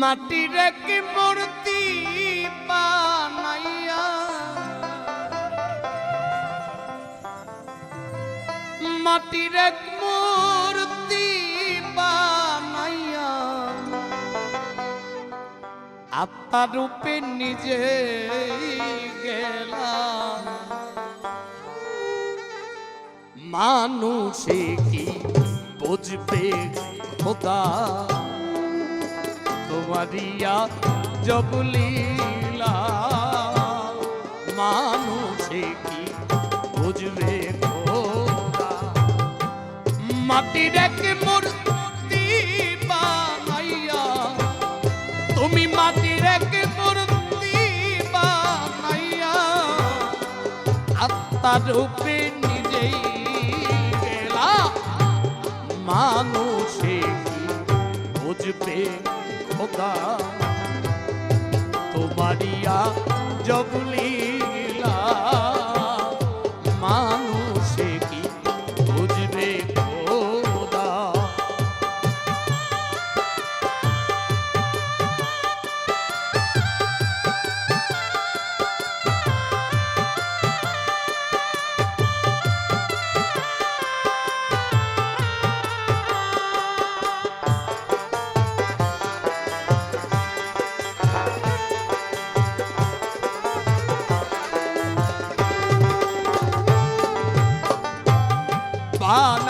মাটির এক মূর্তি বানাইয়া। মাটির মূর্তি বানাইয়া। আত্মা রূপে নিজে গেলাম। মানুষে কি বুঝবে খোদা? তোমারিয়া জবলীলা মানুষে কি বুঝবে মাটির এক মূর্তি তুমি মাটির এক মূর্তি বানাইয়া। আত্মার রূপে নিজেই গেলা মানুষে বুঝবে খোদা তোমারিয়া জবলীলা। বানাইয়া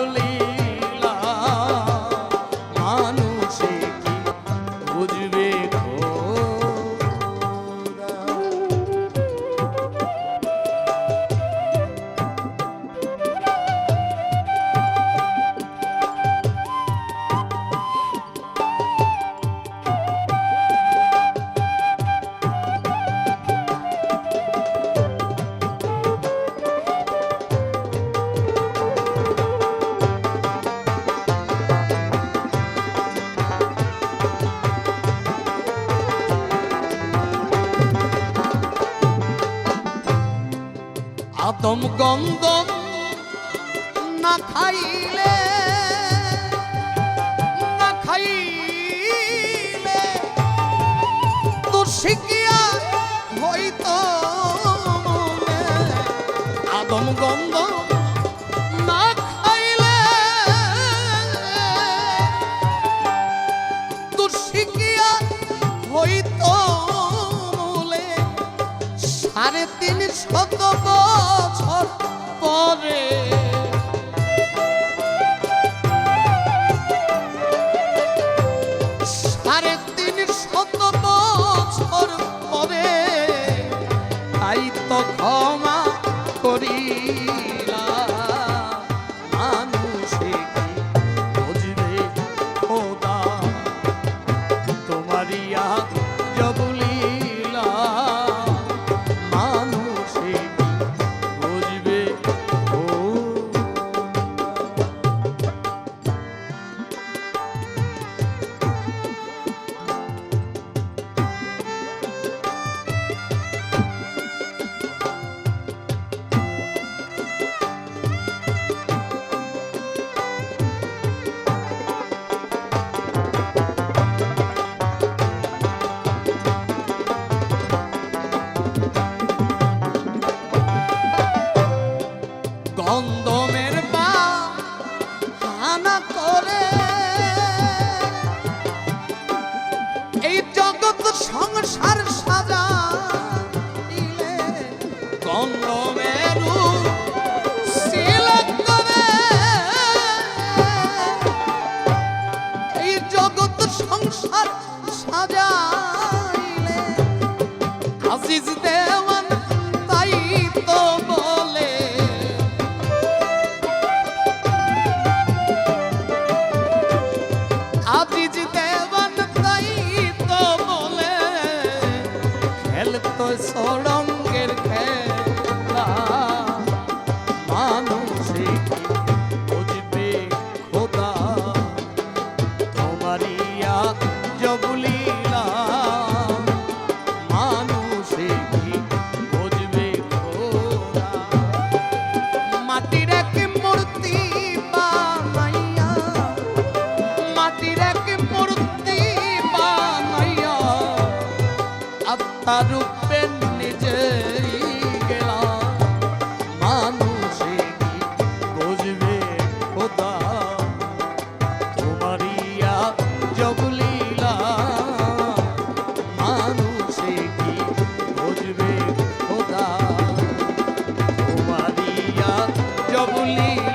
আদম গন্ধম না খাইলে না খাইলে তো শিখিয়া হইতো। আদম গন্ধ না খাইলে তো শিখিয়া হইতো মূলে সাড়ে তিন শত বছর পরে président. রূপে নিজেই গেলাম। মানুষে বুঝবে খোদা। তোমারিয়া জবলীলা মানুষে কি বুঝবে খোদা। তোমারিয়া জবলীলা